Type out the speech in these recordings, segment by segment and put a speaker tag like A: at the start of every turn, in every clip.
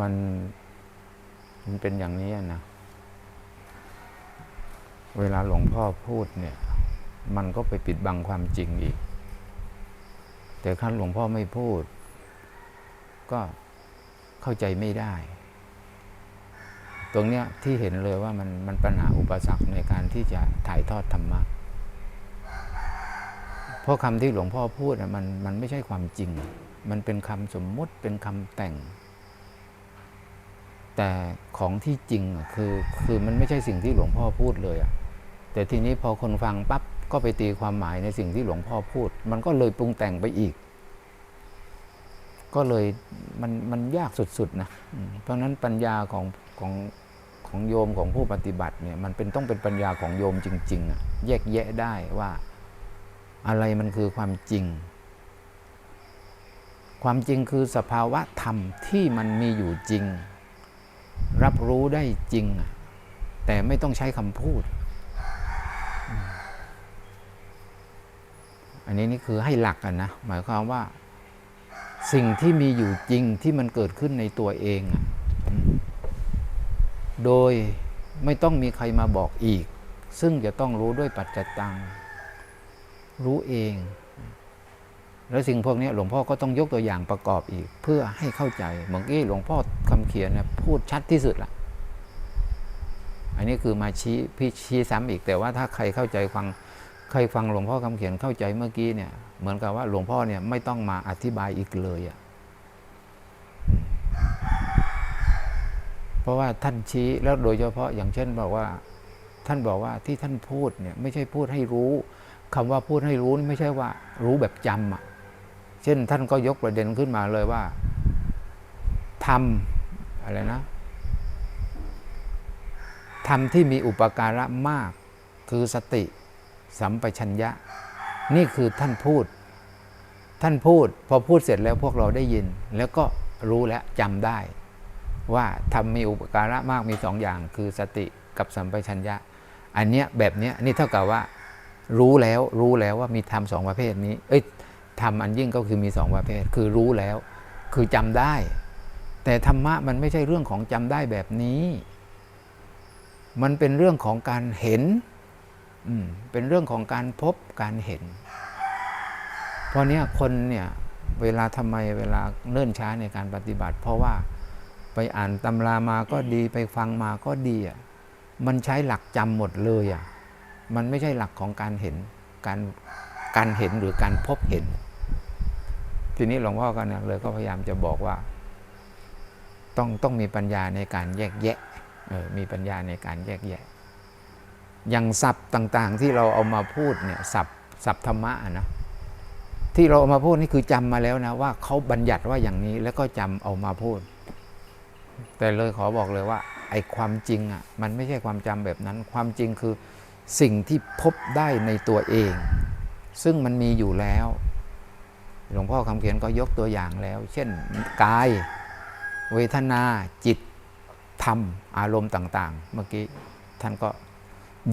A: มันมันเป็นอย่างนี้นะ เวลาหลวงพ่อพูดเนี่ย มันก็ไปปิดบังความจริงอีก แต่ขั้นหลวงพ่อไม่พูด ก็เข้าใจไม่ได้ ตรงเนี้ยที่เห็นเลยว่ามันมันปัญหาอุปสรรคในการที่จะถ่ายทอดธรรมะ เพราะคำที่หลวงพ่อพูดน่ะมันมันไม่ใช่ความจริง มันเป็นคำสมมุติเป็นคำแต่ง แต่ของที่จริงคือคือมันไม่ใช่สิ่งที่หลวงพ่อพูดเลยอะแต่ทีนี้พอคนฟังปั๊บก็ไปตีความหมายในสิ่งที่หลวงพ่อพูด มันก็เลยปรุงแต่งไปอีก ก็เลยมันมันยากสุดๆนะเพราะฉะนั้นปัญญาของของของโยมของผู้ปฏิบัติเนี่ยมันเป็นต้องเป็นปัญญาของโยมจริงๆอะแยกแยะได้ว่าอะไรมันคือความจริง ความจริงคือสภาวะธรรมที่มันมีอยู่จริง รับรู้ได้จริง แต่ไม่ต้องใช้คำพูด อันนี้นี่คือให้หลักกันนะ หมายความว่า สิ่งที่มีอยู่จริงที่มันเกิดขึ้นในตัวเอง โดยไม่ต้องมีใครมาบอกอีก ซึ่งจะต้องรู้ด้วยปัจจตัง รู้เอง แล้วสิ่งพวกนี้หลวงพ่อก็ต้องยกตัวอย่างประกอบอีก เพื่อให้เข้าใจเมื่อกี้หลวงพ่อคำเขียนเนี่ยพูดชัดที่สุดละอันนี้คือมาชี้พี่ชี้ซ้ำอีกแต่ว่าถ้าใครเข้าใจฟังใครฟังหลวงพ่อคำเขียนเข้าใจเมื่อกี้เนี่ยเหมือนกับว่าหลวงพ่อเนี่ยไม่ต้องมาอธิบายอีกเลยอะ่ะเพราะว่าท่านชี้แล้วโดยเฉพาะอย่างเช่นบอกว่า ท่านบอกว่าที่ท่านพูดเนี่ยไม่ใช่พูดให้รู้คำว่าพูดให้รู้ไม่ใช่ว่ารู้แบบจำอะ เช่นท่านก็ยกประเด็นขึ้นมาเลยว่าทำอะไรนะทำที่มีอุปการะมาก คือสติ สัมปชัญญะ นี่คือท่านพูด ท่านพูด พอพูดเสร็จแล้วพวกเราได้ยิน แล้วก็รู้แล้วจำได้ ว่าทำมีอุปการะมากมีสองอย่าง คือสติกับสัมปชัญญะ อันเนี้ยแบบเนี้ยนี่เท่ากับว่า รู้แล้วรู้แล้วว่ามีธรรมสองประเภทนี้ เอ้ย ธรรมอันยิ่งก็คือมีสองประเภท คือรู้แล้ว คือจำได้ แต่ธรรมะมันไม่ใช่เรื่องของจำได้แบบนี้ มันเป็นเรื่องของการเห็นเป็นเรื่องของการพบการเห็น เพราะเนี้ยคนเนี่ยเวลาทำไมเวลาเนิ่นช้าในการปฏิบัติ เพราะว่าไปอ่านตำรามาก็ดีไปฟังมาก็ดีอะมันใช้หลักจำหมดเลยอะมันไม่ใช่หลักของการเห็นการการเห็นหรือการพบเห็น ทีนี้หลวงพ่อก็เนี่ยเลยก็พยายามจะบอกว่า ต้องต้องมีปัญญาในการแยกแยะเออมีปัญญาในการแยกแยะ อย่างศัพท์ต่างๆ ที่เราเอามาพูดเนี่ยศัพท์ศัพท์ธรรมะนะที่เราเอามาพูดนี่คือจำมาแล้วนะว่าเขาบัญญัติว่าอย่างนี้แล้วก็จำเอามาพูด แต่เลยขอบอกเลยว่าไอ้ความจริงอะมันไม่ใช่ความจำแบบนั้น ความจริงคือสิ่งที่พบได้ในตัวเอง ซึ่งมันมีอยู่แล้ว หลวงพ่อคำเขียนก็ยกตัวอย่างแล้ว เช่นกาย เวทนาจิตธรรมอารมณ์ต่าง ๆ เมื่อกี้ท่านก็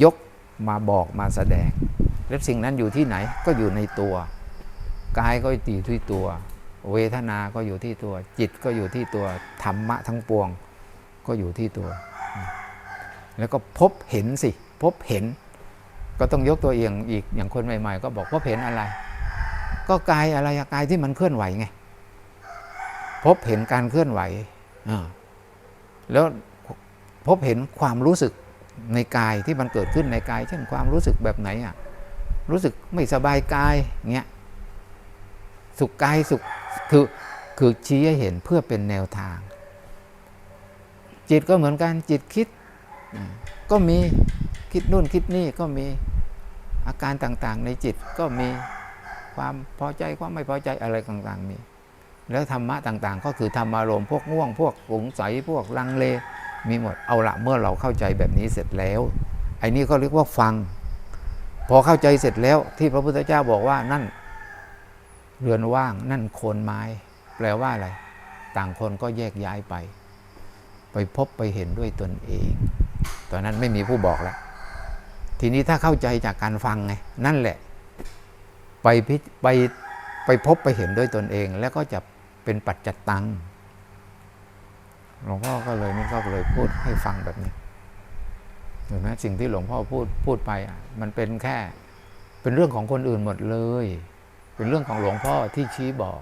A: ยกมาบอกมาแสดง แล้วสิ่งนั้นอยู่ที่ไหนก็อยู่ในตัว กายก็อยู่ที่ตัว เวทนาก็อยู่ที่ตัว จิตก็อยู่ที่ตัวธรรมะทั้งปวงก็อยู่ที่ตัว แล้วก็พบเห็นสิ พบเห็น ก็ต้องยกตัวเองอีกอย่างคนใหม่ ๆ ก็บอกพบเห็นอะไร ก็กายอะไรกายที่มันเคลื่อนไหวไง พบเห็นการเคลื่อนไหวแล้วพบเห็นความรู้สึกในกายที่มันเกิดขึ้นในกาย เช่นความรู้สึกแบบไหนอะรู้สึกไม่สบายกายเงี้ยสุขกายสุขคือคือชี้ให้เห็นเพื่อเป็นแนวทาง จิตก็เหมือนกันจิตคิด ก็มีคิดนู่นคิดนี่ก็มีอาการต่างๆในจิตก็มี ความพอใจความไม่พอใจอะไรต่างๆมีแล้วธรรมะต่างๆ ก็คือธรรมารมณ์พวกง่วง พวกสงสัยพวกลังเล มีหมดเอาละเมื่อเราเข้าใจแบบนี้เสร็จแล้วไอ้นี่ก็เรียกว่าฟัง พอเข้าใจเสร็จแล้วที่พระพุทธเจ้าบอกว่านั่น เรือนว่างนั่นโคนไม้ แปลว่าอะไร ต่างคนก็แยกย้ายไป ไปพบไปเห็นด้วยตนเอง ตอนนั้นไม่มีผู้บอกแล้วทีนี้ถ้าเข้าใจจากการฟังไงนั่นแหละ ไปพิไปไปพบไปเห็นด้วยตนเอง แล้วก็จะเป็นปัจจตังหลวงพ่อก็เลยนี่ก็เลยพูดให้ฟังแบบนี้เห็นไหมสิ่งที่หลวงพ่อพูดพูดไปมันเป็นแค่เป็นเรื่องของคนอื่นหมดเลย เป็นเรื่องของหลวงพ่อที่ชี้บอก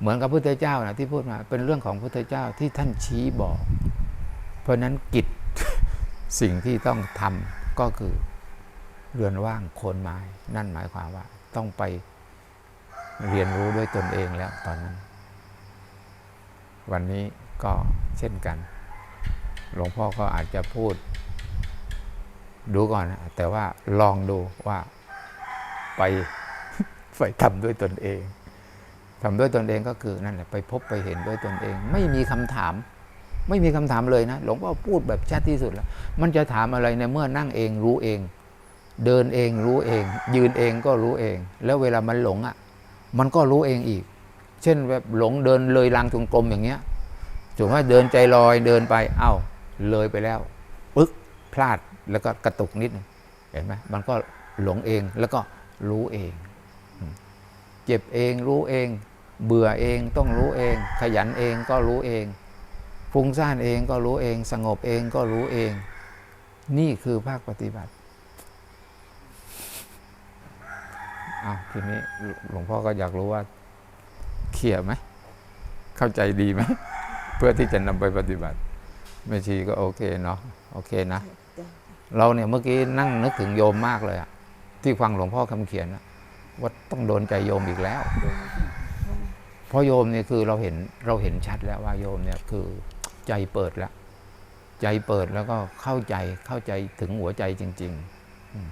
A: เหมือนกับพุทธเจ้านะที่พูดมาเป็นเรื่องของพุทธเจ้าที่ท่านชี้บอก เพราะนั้นกิจสิ่งที่ต้องทำก็คือ เรือนว่างโคนไม้ นั่นหมายความว่า ต้องไปเรียนรู้ด้วยตนเองแล้วตอนนั้น วันนี้ก็เช่นกัน หลวงพ่อก็อาจจะพูด ดูก่อนนะแต่ว่าลองดูว่าไปไปทำด้วยตนเองทำด้วยตนเองก็คือนั่นแหละไปพบไปเห็นด้วยตนเอง ไม่มีคำถาม ไม่มีคำถามเลยนะ หลวงพ่อพูดแบบชัดที่สุดแล้ว มันจะถามอะไรในเมื่อนั่งเองรู้เอง เดินเองรู้เอง ยืนเองก็รู้เอง แล้วเวลามันหลงอะ มันก็รู้เองอีก เช่นแบบหลงเดินเลยรางจงกรมอย่างเงี้ยถือว่าเดินใจลอยเดินไปเอ้า เลยไปแล้วปึ๊กพลาดแล้วก็กระตุกนิดนึงเห็นไหมมันก็หลงเองแล้วก็รู้เอง เจ็บเองรู้เอง เบื่อเองต้องรู้เอง ขยันเองก็รู้เองฟุ้งซ่านเองก็รู้เอง สงบเองก็รู้เอง นี่คือภาคปฏิบัติ อ้าวทีนี้หลวงพ่อก็อยากรู้ว่าเคลียร์ไหม เข้าใจดีไหม เพื่อที่จะนำไปปฏิบัติแม่ชีก็โอเคเนาะโอเคนะ เราเนี่ยเมื่อกี้นั่งนึกถึงโยมมากเลยอะที่ฟังหลวงพ่อคำเขียนนะว่าต้องโดนใจโยมอีกแล้ว เพราะโยมเนี่ยคือเราเห็นเราเห็นชัดแล้วว่าโยมเนี่ยคือใจเปิดแล้ว ใจเปิดแล้วก็เข้าใจเข้าใจถึงหัวใจจริงๆอืม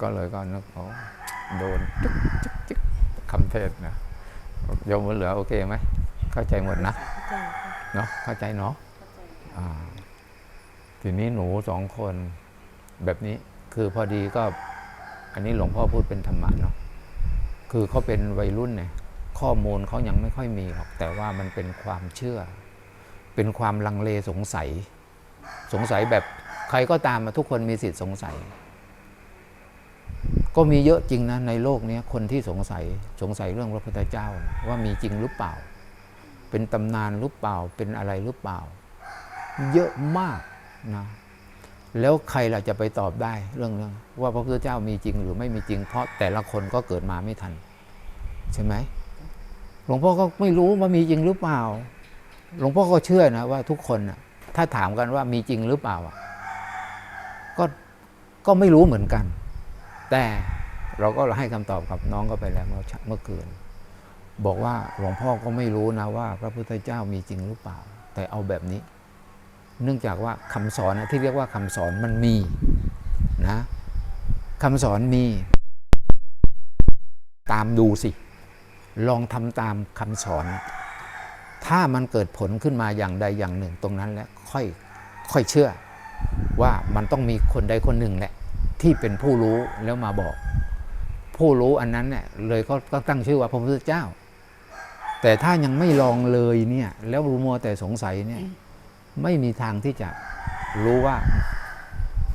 A: ก็เลยก็นึกโอ้โดนจึ๊กจึ๊กจึ๊กคำเทศน์นะโยมเหลือโอเคไหมเข้าใจหมดนะเนาะเข้าใจเนาะอ่าทีนี้หนูสองคนแบบนี้คือพอดีก็ อันนี้หลวงพ่อพูดเป็นธรรมะเนาะคือเขาเป็นวัยรุ่นเนี่ยข้อมูลเขายังไม่ค่อยมีหรอก แต่ว่ามันเป็นความเชื่อ เป็นความลังเลสงสัย สงสัยแบบใครก็ตามมาทุกคนมีสิทธิ์สงสัย ก็มีเยอะจริงนะในโลกนี้คนที่สงสัยสงสัยเรื่องพระพุทธเจ้าว่ามีจริงหรือเปล่า เป็นตำนานหรือเปล่าเป็นอะไรหรือเปล่า เยอะมากนะแล้วใครล่ะจะไปตอบได้เรื่องเรื่องว่าพระพุทธเจ้ามีจริงหรือไม่มีจริง เพราะแต่ละคนก็เกิดมาไม่ทัน ใช่ไหมหลวงพ่อก็ไม่รู้ว่ามีจริงหรือเปล่า หลวงพ่อก็เชื่อนะว่าทุกคนนะถ้าถามกันว่ามีจริงหรือเปล่าก็ก็ไม่รู้เหมือนกัน แต่เราก็ให้คำตอบกับน้องก็ไปแล้วเมื่อเมื่อคืน บอกว่าหลวงพ่อก็ไม่รู้นะว่า พระพุทธเจ้ามีจริงหรือเปล่า แต่เอาแบบนี้ เนื่องจากว่าคำสอนนะที่เรียกว่าคำสอนมันมีนะคำสอนมี ตามดูสิ ลองทำตามคำสอน ถ้ามันเกิดผลขึ้นมาอย่างใดอย่างหนึ่งตรงนั้นแหละค่อยค่อยเชื่อว่ามันต้องมีคนใดคนหนึ่งแหละ ที่เป็นผู้รู้แล้วมาบอก ผู้รู้อันนั้นเนี่ยเลยก็ตั้งชื่อว่าพระพุทธเจ้า แต่ถ้ายังไม่ลองเลยเนี่ยแล้วรู้มัวแต่สงสัยเนี่ยไม่มีทางที่จะรู้ว่า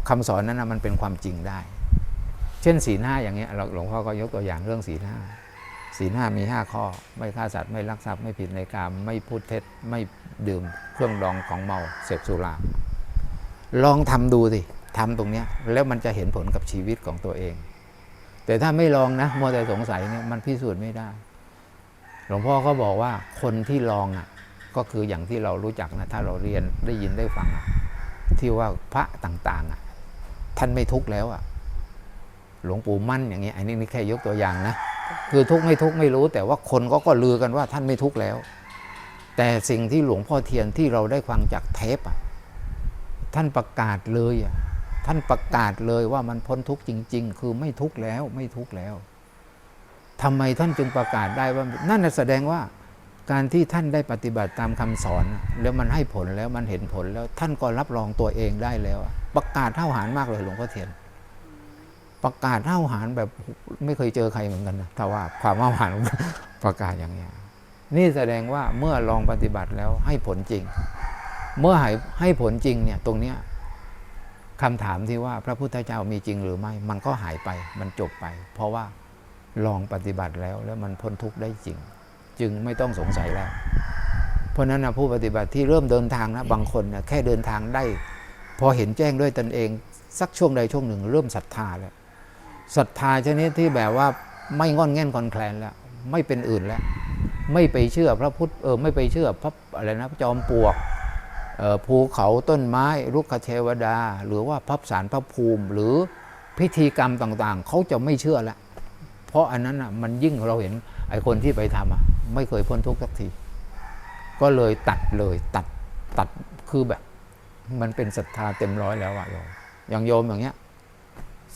A: คำสอนนั้นนะมันเป็นความจริงได้ เช่นศีลห้าอย่างเงี้ยหลวงพ่อก็ยกตัวอย่างเรื่องศีลห้าศีลห้ามีห้าข้อ ไม่ฆ่าสัตว์ไม่ลักทรัพย์ไม่ผิดในกรรมไม่พูดเท็จไม่ดื่มเครื่องดองของเมาเสพสุราลองทำดูสิ ทำตรงเนี้ยแล้วมันจะเห็นผลกับชีวิตของตัวเอง แต่ถ้าไม่ลองนะมัวแต่สงสัยเนี่ยมันพิสูจน์ไม่ได้ หลวงพ่อก็บอกว่าคนที่ลองอะก็คืออย่างที่เรารู้จักนะถ้าเราเรียนได้ยินได้ฟัง ที่ว่าพระต่างๆอะท่านไม่ทุกข์แล้วอะหลวงปู่มั่นอย่างเงี้ยอันนี้นี่แค่ยกตัวอย่างนะคือทุกข์ไม่ทุกข์ไม่รู้ แต่ว่าคนก็ก็ลือกันว่าท่านไม่ทุกข์แล้ว แต่สิ่งที่หลวงพ่อเทียนที่เราได้ฟังจากเทปอะท่านประกาศเลยอะ ท่านประกาศเลยว่ามันพ้นทุกข์จริง ๆ คือไม่ทุกข์แล้วไม่ทุกข์แล้วทำไมท่านจึงประกาศได้ว่า นั่นแสดงว่าการที่ท่านได้ปฏิบัติตามคำสอน แล้วมันให้ผลแล้วมันเห็นผลแล้ว ท่านก็รับรองตัวเองได้แล้ว ประกาศเท่าหารมากเลยหลวงพ่อเทียน ประกาศเท่าหารแบบไม่เคยเจอใครเหมือนกันนะถ้าว่าความเท่าหารประกาศอย่างนี้ยนี่แสดงว่าเมื่อลองปฏิบัติแล้วให้ผลจริง เมื่อให้ให้ผลจริงเนี่ยตรงเนี้ย คำถามที่ว่าพระพุทธเจ้ามีจริงหรือไม่ มันก็หายไป มันจบไป เพราะว่าลองปฏิบัติแล้วแล้วมันพ้นทุกข์ได้จริง จึงไม่ต้องสงสัยแล้ว เพราะฉะนั้นนะผู้ปฏิบัติที่เริ่มเดินทางนะบางคนนะแค่เดินทางได้ พอเห็นแจ้งด้วยตนเอง สักช่วงใดช่วงหนึ่ง เริ่มศรัทธาแล้วศรัทธาชนิดที่แบบว่าไม่งอนแง่นคลอนแคลนแล้ว ไม่เป็นอื่นแล้ว ไม่ไปเชื่อพระพุทธเออไม่ไปเชื่อพระอะไรนะจอมปลวก ภูเขาต้นไม้รุกขเทวดา หรือว่าพับสารพระภูมิ หรือพิธีกรรมต่างๆ เขาจะไม่เชื่อแล้วเพราะอันนั้นอะมันยิ่งเราเห็นไอ้คนที่ไปทำอะไม่เคยพ้นทุกข์สักที ก็เลยตัดเลยตัดตัดคือแบบ มันเป็นศรัทธาเต็มร้อยแล้วอะโยมอย่างโยมอย่างเงี้ย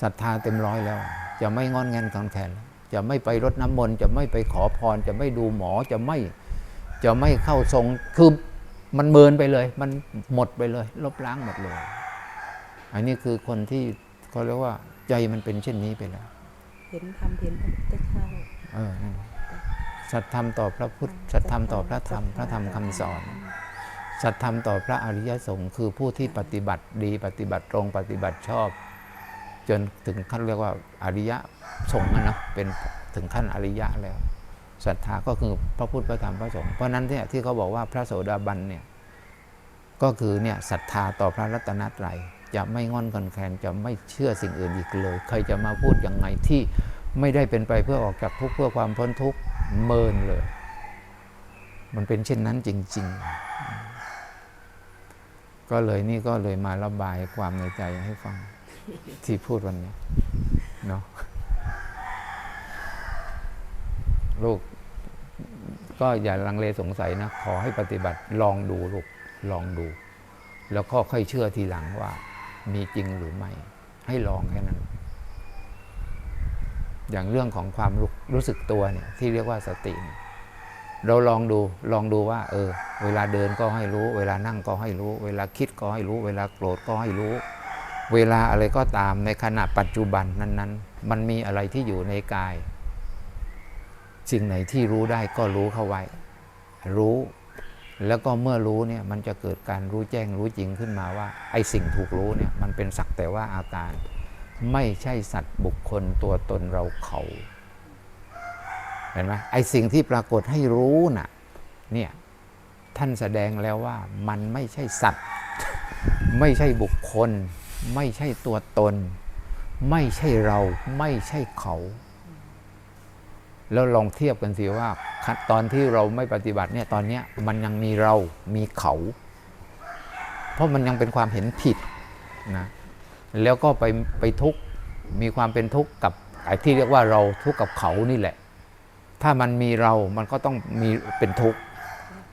A: ศรัทธาเต็มร้อยแล้ว จะไม่งอนแงนคลอนแคนจะไม่ไปรดน้ำมนต์จะไม่ไปขอพร จะไม่ดูหมอจะไม่จะไม่เข้าทรงคือ มันเมินไปเลย มันหมดไปเลย ลบล้างหมดเลย อันนี้คือคนที่เขาเรียกว่าใจมันเป็นเช่นนี้ไปแล้ว
B: เห็นธรรมเห็นพระพุทธเจ้า
A: เออนั่นสัตธรรมต่อพระพุทธ สัตธรรมต่อพระธรรม พระธรรมคำสอน สัตธรรมต่อพระอริยสงฆ์คือผู้ที่ปฏิบัติดีปฏิบัติตรงปฏิบัติชอบ จนถึงขั้นเรียกว่าอริยสงฆ์อะนะเป็นถึงขั้นอริยะแล้ว ศรัทธาก็คือพระพุทธพระธรรมพระสงฆ์เพราะนั้นเนี่ยที่เขาบอกว่าพระโสดาบันเนี่ยก็คือเนี่ยศรัทธาต่อพระรัตนตรัยจะไม่งอนกันแคนจะไม่เชื่อสิ่งอื่นอีกเลย ใครจะมาพูดยังไงที่ไม่ได้เป็นไปเพื่อออกจากทุกข์เพื่อความพ้นทุกข์เมินเลย มันเป็นเช่นนั้นจริง ๆ ก็เลยนี่ก็เลยมาระบายความในใจให้ฟังที่พูดวันนี้เนาะลูก ก็อย่าลังเลสงสัยนะ ขอให้ปฏิบัติลองดูลูกลองดู แล้วก็ค่อยเชื่อทีหลังว่า มีจริงหรือไม่ ให้ลองแค่นั้น อย่างเรื่องของความรู้รู้สึกตัวเนี่ยที่เรียกว่าสติเนี่ยเราลองดูลองดูว่า เออ เวลาเดินก็ให้รู้ เวลานั่งก็ให้รู้ เวลาคิดก็ให้รู้ เวลาโกรธก็ให้รู้ เวลาอะไรก็ตามในขณะปัจจุบันนั้น ๆ มันมีอะไรที่อยู่ในกาย สิ่งไหนที่รู้ได้ก็รู้เข้าไว้ รู้แล้วก็เมื่อรู้เนี่ยมันจะเกิดการรู้แจ้งรู้จริงขึ้นมาว่า ไอ้สิ่งถูกรู้เนี่ยมันเป็นสักแต่ว่าอาการ ไม่ใช่สัตว์บุคคลตัวตนเราเขาเห็นไหมไอ้สิ่งที่ปรากฏให้รู้น่ะเนี่ยท่านแสดงแล้วว่ามันไม่ใช่สัตว์ ไม่ใช่บุคคล ไม่ใช่ตัวตน ไม่ใช่เราไม่ใช่เขา แล้วลองเทียบกันสิว่า ตอนที่เราไม่ปฏิบัติเนี่ยตอนเนี้ยมันยังมีเรา มีเขา เพราะมันยังเป็นความเห็นผิดนะแล้วก็ไปไปทุกมีความเป็นทุกข์กับไอ้ที่เรียกว่าเราทุกข์กับเขานี่แหละ ถ้ามันมีเรามันก็ต้องมีเป็นทุกข์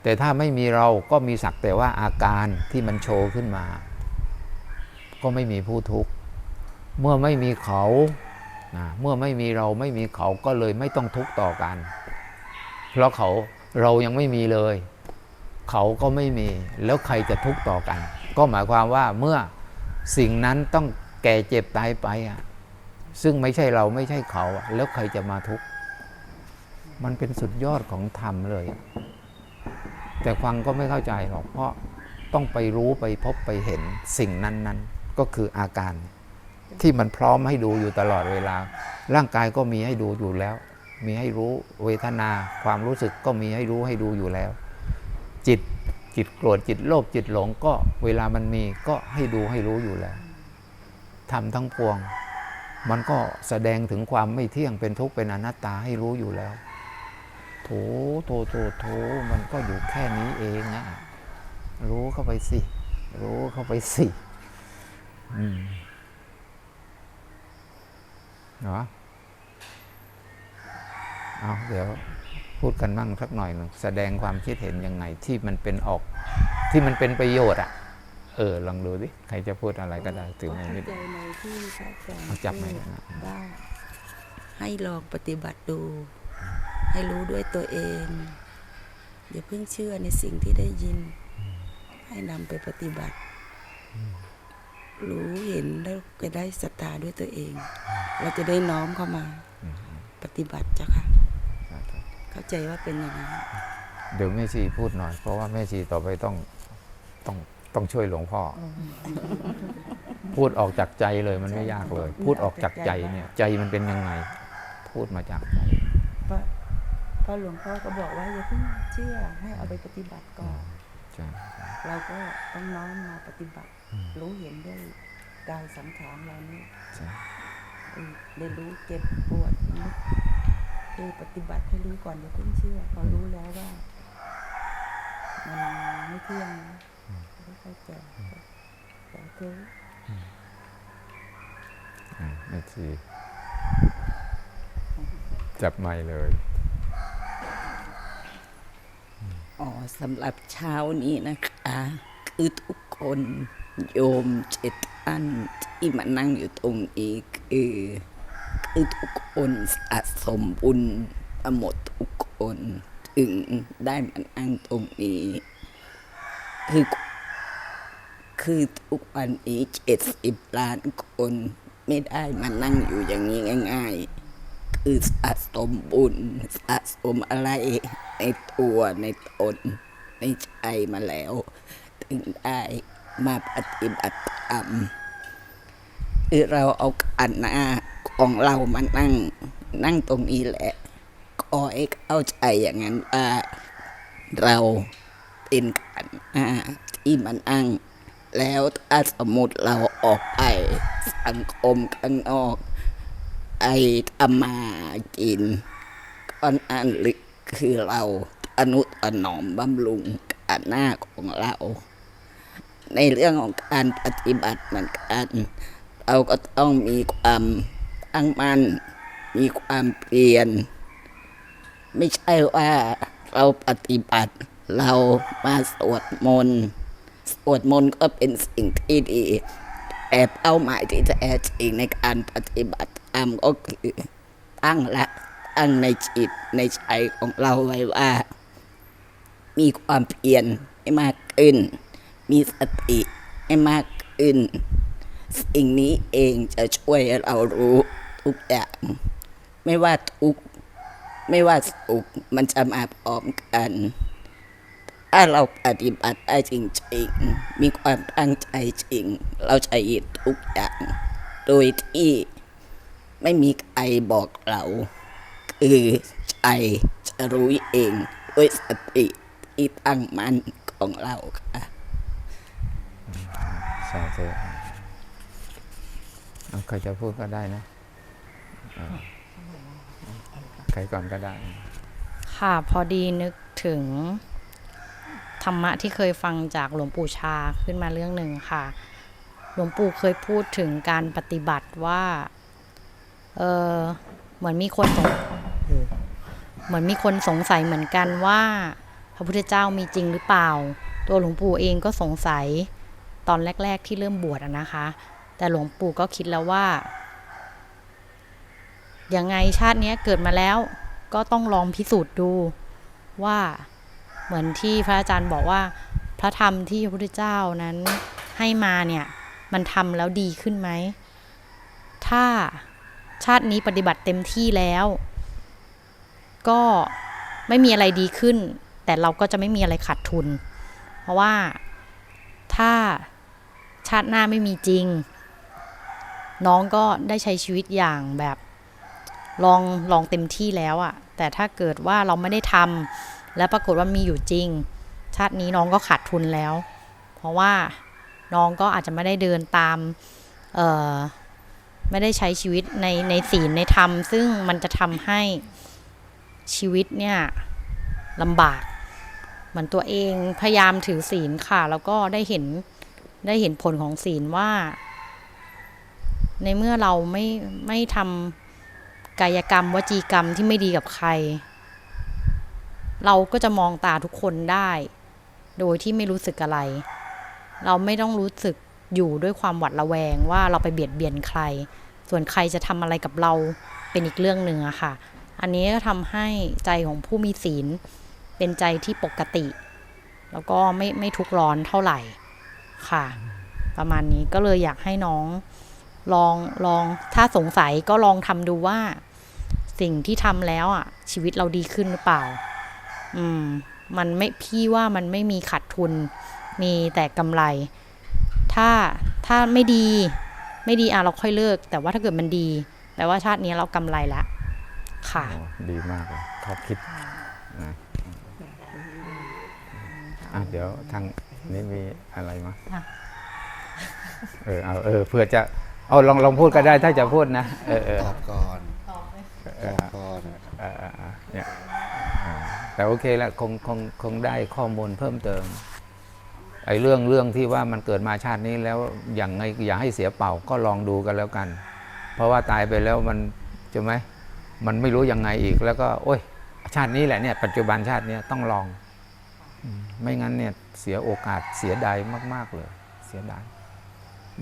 A: แต่ถ้าไม่มีเราก็มีสักแต่ว่าอาการที่มันโชว์ขึ้นมา ก็ไม่มีผู้ทุกข์เมื่อไม่มีเขา นะเมื่อไม่มีเราไม่มีเขาก็เลยไม่ต้องทุกข์ต่อกัน เพราะเขาเรายังไม่มีเลย เขาก็ไม่มีแล้วใครจะทุกข์ต่อกัน ก็หมายความว่าเมื่อสิ่งนั้นต้องแก่เจ็บตายไปอะซึ่งไม่ใช่เราไม่ใช่เขาแล้วใครจะมาทุกข์มันเป็นสุดยอดของธรรมเลย แต่ฟังก็ไม่เข้าใจหรอกเพราะต้องไปรู้ไปพบไปเห็นสิ่งนั้น ๆ ก็คืออาการ ที่มันพร้อมให้ดูอยู่ตลอดเวลา ร่างกายก็มีให้ดูอยู่แล้ว มีให้รู้เวทนา ความรู้สึกก็มีให้รู้ให้ดูอยู่แล้ว จิตจิตโกรธจิตโลภจิตหลงก็เวลามันมีก็ให้ดูให้รู้อยู่แล้วทำทั้งปวง มันก็แสดงถึงความไม่เที่ยงเป็นทุกข์เป็นอนัตตาให้รู้อยู่แล้วโถโถโถโถมันก็อยู่แค่นี้เองนะรู้เข้าไปสิ รู้เข้าไปสิ อืม เนาะเอาเดี๋ยวพูดกันบ้างสักหน่อยหนึ่งแสดงความคิดเห็นยังไงที่มันเป็นออกที่มันเป็นประโยชน์อะ เออ ลองดูดิใครจะพูดอะไรก็ได้ถึงในนิด
B: ใจในที่พระอาจารย์
A: เอาจับไหม
B: พูด
A: นะ
B: ว่าให้ลองปฏิบัติดู ให้รู้ด้วยตัวเองอย่าเพิ่งเชื่อในสิ่งที่ได้ยิน ให้นำไปปฏิบัติ รู้เห็นแล้วจะได้ศรัทธาด้วยตัวเอง เราจะได้น้อมเข้ามาปฏิบัติจ้ะค่ะ เข้าใจว่าเป็นอย่างนั้น
A: เดี๋ยวแม่ชีพูดหน่อย เพราะว่าแม่ชีต่อไปต้องต้องต้องช่วยหลวงพ่ออพูดออกจากใจเลยมันไม่ยากเลย พูดออกจากใจเนี่ย ใจมันเป็นยังไง พูดมาจากใจ
C: พระพ
B: ก็หลวงพ่อก็บอกว่าอย่าเพิ่งเชื่อให้เอาไปปฏิบัติก่อน
A: ใช่
B: เราก็ต้องน้อมมาปฏิบัติ รู้เห็นด้วยกายสังขารเรานี่
A: ใช่
B: เออเรียนรู้เจ็บปวดนึกคือปฏิบัติให้รู้ก่อนอย่าเพิ่งเชื่อพอรู้แล้วว่ามันไม่เที่ยงนะไม่เข้าใจขอโทษ
A: อะแม่ชีจับไม้เลย
C: อ๋อสำหรับเช้านี้นะคะ คือทุกคนโยมเจตันที่มานั่งอยู่ตรงนี้คือคือทุกคนสะสมบุญหมดทุกคนถึงได้มานั่งตรงนี้คือคือทุกวันนี้เจ็ดสิบล้านคนไม่ได้มานั่งอยู่อย่างนี้ง่ายๆ คือสะสมบุญสะสมอะไรในตัวในตนในใจมาแล้ว ถึงได้มาปฏิบัติธรรมคือเราเอาขันนาของเรามานั่ง นั่งตรงนี้แหละขอให้เข้าใจอย่างนั้นว่าเราเป็นขันนาที่มานั่ง แล้วถ้าสมมติเราออกไปสังคมข้างนอกไอทำมากินก้อนอันลึกคือเราอนุถนอมบำรุงการหน้าของเรา ในเรื่องของการปฏิบัติเหมือนกัน เราก็ต้องมีความตั้งมั่น มีความเปลี่ยน ไม่ใช่ว่าเราปฏิบัติเรามาสวดมนต์สวดมนต์ก็เป็นสิ่งที่ดีแต่เป้าหมายที่แท้จริงในการปฏิบัติธรรมก็คือตั้งละตั้งในจิตในใจของเราไว้ว่า มีความเพียรให้มากขึ้น มีสติให้มากขึ้น สิ่งนี้เองจะช่วยเรารู้ทุกอย่าง ไม่ว่าทุกไม่ว่าสุขมันจะมาพร้อมกัน ถ้าเราปฏิบัติได้จริงๆ มีความตั้งใจจริง เราจะหยิบทุกอย่าง โดยที่ไม่มีใครบอกเรา คือใจจะรู้เอง ด้วยสติที่ตั้งมั่นของเราค่ะ
A: สาธุเอาใครจะพูดก็ได้นะใครก่อนก็ได้
D: ค่ะพอดีนึกถึง ธรรมะที่เคยฟังจากหลวงปู่ชาขึ้นมาเรื่องหนึ่งค่ะ หลวงปู่เคยพูดถึงการปฏิบัติว่า เออเหมือนมีคนสงเหมือนมีคนสงสัยเหมือนกันว่า พระพุทธเจ้ามีจริงหรือเปล่า ตัวหลวงปู่เองก็สงสัย ตอนแรก ๆ ที่เริ่มบวชนะคะ แต่หลวงปู่ก็คิดแล้วว่ายังไงชาตินี้เกิดมาแล้วก็ต้องลองพิสูจน์ดูว่าเหมือนที่พระอาจารย์บอกว่า พระธรรมที่พระพุทธเจ้านั้นให้มาเนี่ย มันทำแล้วดีขึ้นไหม ถ้าชาตินี้ปฏิบัติเต็มที่แล้ว ก็ไม่มีอะไรดีขึ้น แต่เราก็จะไม่มีอะไรขาดทุน เพราะว่าถ้า ชาติหน้าไม่มีจริง น้องก็ได้ใช้ชีวิตอย่างแบบลองลองเต็มที่แล้วอะแต่ถ้าเกิดว่าเราไม่ได้ทำแล้วปรากฏว่ามีอยู่จริง ชาตินี้น้องก็ขาดทุนแล้ว เพราะว่าน้องก็อาจจะไม่ได้เดินตามเออไม่ได้ใช้ชีวิตในในศีลในธรรม ซึ่งมันจะทำให้ชีวิตเนี่ยลำบาก เหมือนตัวเองพยายามถือศีลค่ะ แล้วก็ได้เห็น ได้เห็นผลของศีลว่า ในเมื่อเราไม่ไม่ทำกายกรรมวจีกรรมที่ไม่ดีกับใคร เราก็จะมองตาทุกคนได้ โดยที่ไม่รู้สึกอะไร เราไม่ต้องรู้สึกอยู่ด้วยความหวาดระแวงว่าเราไปเบียดเบียนใคร ส่วนใครจะทำอะไรกับเราเป็นอีกเรื่องหนึ่งอะค่ะ อันนี้ก็ทำให้ใจของผู้มีศีลเป็นใจที่ปกติ แล้วก็ไม่ไม่ทุกร้อนเท่าไหร่ ค่ะ ประมาณนี้ก็เลยอยากให้น้องลองลองถ้าสงสัยก็ลองทำดูว่า สิ่งที่ทำแล้วอะ ชีวิตเราดีขึ้นหรือเปล่า อืม มันไม่พี่ว่ามันไม่มีขาดทุน มีแต่กำไร ถ้าถ้าไม่ดี ไม่ดีอะเราค่อยเลิก แต่ว่าถ้าเกิดมันดีแปลว่าชาตินี้เรากำไรแล้วค่ะ
A: โอ้ดีมากเลยข้อคิดนะอะเดี๋ยวทาง นี้มีอะไรมั้ย
D: อะ
A: เออเอาเออเพื่อจะเอาลองลองพูดก็ได้ถ้าจะพูดนะเออเออ
E: ตอบก่อนตอบก่อน
A: เออเออเออเนี่ยเออแต่โอเคแล้วคงคงคงได้ข้อมูลเพิ่มเติมไอ้เรื่องเรื่องที่ว่ามันเกิดมาชาตินี้แล้วอย่างไงอย่าให้เสียเปล่าก็ลองดูกันแล้วกัน เพราะว่าตายไปแล้วมันใช่ไหมมันไม่รู้ยังไงอีกแล้วก็ โอ้ยชาตินี้แหละเนี่ยปัจจุบันชาติเนี้ยต้องลองอืม ไม่งั้นเนี่ยเสียโอกาสเสียดายมาก ๆ เลย เสียดาย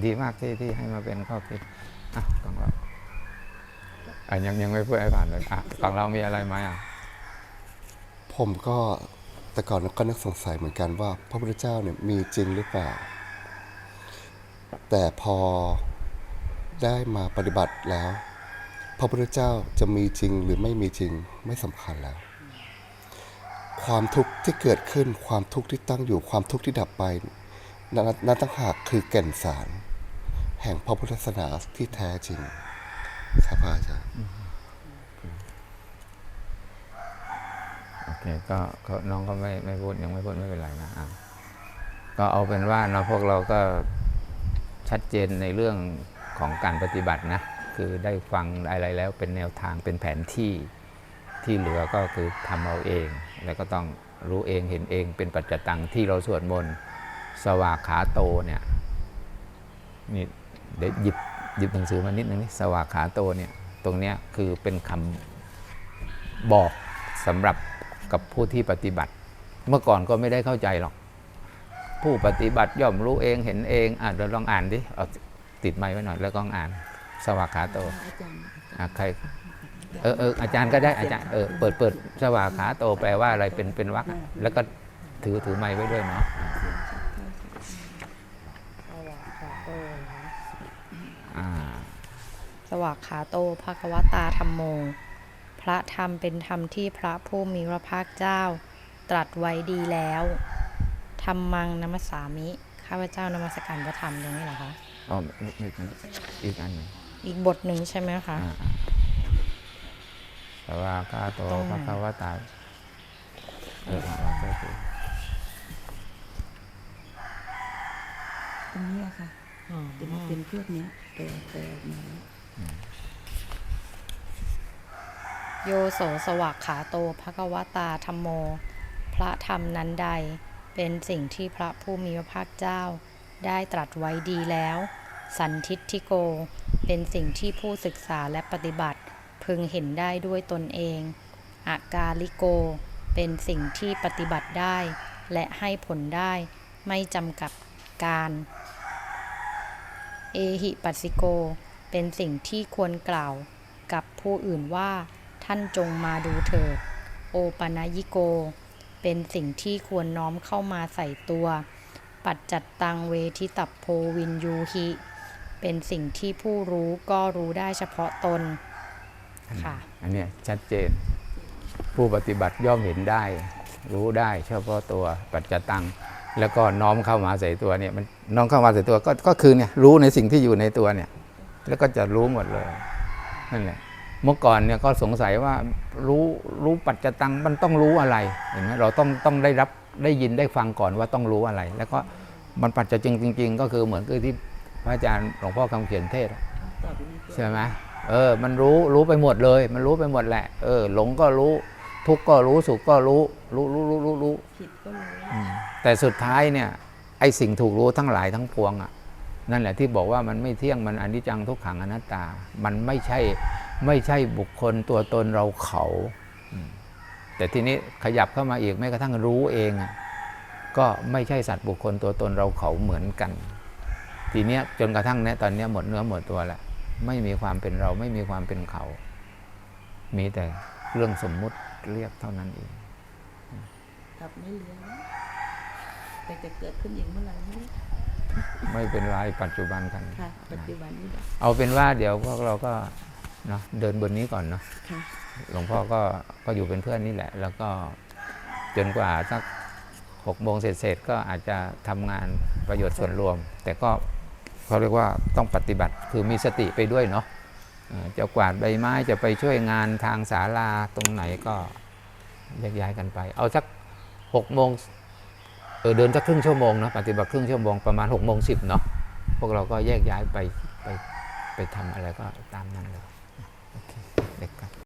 A: ดีมากที่ที่ให้มาเป็นข้อคิดอะของเราอะยังยังไม่พูดให้ผ่านเลยอะของเรามีอะไรไหมอะ
E: ผมก็แต่ก่อนก็นึกสงสัยเหมือนกันว่า พระพุทธเจ้าเนี่ยมีจริงหรือเปล่า แต่พอได้มาปฏิบัติแล้ว พระพุทธเจ้าจะมีจริงหรือไม่มีจริงไม่สำคัญแล้ว ความทุกข์ที่เกิดขึ้นความทุกข์ที่ตั้งอยู่ความทุกข์ที่ดับไปนั้นนั่นตั้งหากคือแก่นสาร แห่งพระพุทธศาสนาที่แท้จริงครับพระอาจารย์
A: โอเคก็ก็น้องก็ไม่ไม่พูดยังไม่พูดไม่เป็นไรนะอะก็เอาเป็นว่าเนาะพวกเราก็ชัดเจนในเรื่องของการปฏิบัตินะ คือได้ฟังอะไรแล้วเป็นแนวทางเป็นแผนที่ ที่เหลือก็คือทำเอาเอง แล้วก็ต้องรู้เองเห็นเองเป็นปัจจตังที่เราสวดมนต์สวากขาโตเนี่ยนี่เดี๋ยวหยิบหยิบหนังสือมานิดนึงนี่สวากขาโตเนี่ยตรงเนี้ยคือเป็นคำบอกสำหรับกับผู้ที่ปฏิบัติ เมื่อก่อนก็ไม่ได้เข้าใจหรอก ผู้ปฏิบัติย่อมรู้เองเห็นเองอะเดี๋ยวลองอ่านดิเอาติดไม้ไว้หน่อยแล้วก็อ่าน สวากขาโต
B: อาจารย์
A: อะใคร เออเอออาจารย์ก็ได้อาจารย์เออเปิดเปิดสวากขาโตแปลว่าอะไรเป็นเป็นวรรคอะแล้วก็ถือถือไม้ไว้ด้วยเนาะอ่า
D: สวากขาโตภะคะวตาธรรมโม พระธรรมเป็นธรรมที่พระผู้มีพระภาคเจ้า ตรัสไว้ดีแล้วธรรมังนมัสสามิ ข้าพเจ้านมัสการพระธรรมตรงนี้เหรอคะ
A: อ๋อไม่ไม่ไม่อีกอันหนึ่ง
D: อีกบทหนึ่งใช่ไหมคะ
A: อ่า สวากขาโต
D: ตรงไหน
A: ภะคะวตาเออเอาเอาก็คือ
B: ตรงนี้อะค่ะ
D: อ๋อ
B: จะมาเป็นพวกเนี้ยแต่แต่มา
D: โยโสสวากขาโตภะคะวตาธรรมโม พระธรรมนั้นใด เป็นสิ่งที่พระผู้มีพระภาคเจ้า ได้ตรัสไว้ดีแล้ว สันทิฏฐิโก เป็นสิ่งที่ผู้ศึกษาและปฏิบัติ พึงเห็นได้ด้วยตนเองอากาลิโก เป็นสิ่งที่ปฏิบัติได้ และให้ผลได้ไม่จำกัดการ เอหิปัสสิโก เป็นสิ่งที่ควรกล่าวกับผู้อื่นว่าท่านจงมาดูเถิด โอปนายิโก เป็นสิ่งที่ควรน้อมเข้ามาใส่ตัว ปัจจัตตังเวทิตัพโพวินยูหิ เป็นสิ่งที่ผู้รู้ก็รู้ได้เฉพาะตน
A: อันเนี้ยชัดเจน ผู้ปฏิบัติย่อมเห็นได้ รู้ได้เฉพาะตัวปัจจตัง แล้วก็น้อมเข้ามาใส่ตัวเนี่ยมันน้อมเข้ามาใส่ตัวก็ก็คือเนี่ยรู้ในสิ่งที่อยู่ในตัวเนี่ยแล้วก็จะรู้หมดเลยนั่นแหละเมื่อก่อนเนี่ยก็สงสัยว่ารู้รู้ปัจจตังมันต้องรู้อะไรเห็นไหมเราต้องต้องได้รับได้ยินได้ฟังก่อนว่าต้องรู้อะไร แล้วก็มันปัจจจริงจริง ๆ ก็คือเหมือนกับที่พระอาจารย์หลวงพ่อคำเขียนเทศน์
B: ตอบอยู่ในตัว
A: ใช่ไหม เออ มันรู้รู้ไปหมดเลย มันรู้ไปหมดแหละ เออ หลงก็รู้ ทุกข์ก็รู้สุขก็รู้ รู้รู้รู้รู้รู้
B: ผิดก็รู้
A: อืมแต่สุดท้ายเนี่ยไอสิ่งถูกรู้ทั้งหลายทั้งปวงอะ นั่นแหละที่บอกว่ามันไม่เที่ยงมันอนิจจังทุกขังอนัตตา มันไม่ใช่ไม่ใช่บุคคลตัวตนเราเขาอืมแต่ทีนี้ขยับเข้ามาอีกแม้กระทั่งรู้เองอะก็ไม่ใช่สัตว์บุคคลตัวตนเราเขาเหมือนกัน ทีเนี้ยจนกระทั่งเนี้ยตอนเนี้ยหมดเนื้อหมดตัวแล้ว ไม่มีความเป็นเราไม่มีความเป็นเขา มีแต่เรื่องสมมุติเรียกเท่านั้นเอง
B: กลับไม่เหลือแล้วแต่จะเกิดขึ้นอีกเมื่อไหร่ไม่รู้
A: ไม่เป็นไรปัจจุบันกัน
B: ค่ะปัจจุบันนี้แบบ
A: เอาเป็นว่าเดี๋ยวพวกเราก็เนาะเดินบนนี้ก่อนเนาะ
B: ค่ะ
A: หลวงพ่อก็ก็อยู่เป็นเพื่อนนี่แหละ แล้วก็จนกว่าสักหกโมงเสร็จๆก็อาจจะทำงานประโยชน์ส่วนรวม แต่ก็ เขาเรียกว่าต้องปฏิบัติคือมีสติไปด้วยเนาะจะกวาดใบไม้จะไปช่วยงานทางศาลาตรงไหนก็แยกย้ายกันไป เอาสักหกโมงเออเดินสักครึ่งชั่วโมงนะปฏิบัติครึ่งชั่วโมงประมาณหกโมงสิบเนาะพวกเราก็แยกย้ายไปไปไปทำอะไรก็ตามนั้นเลย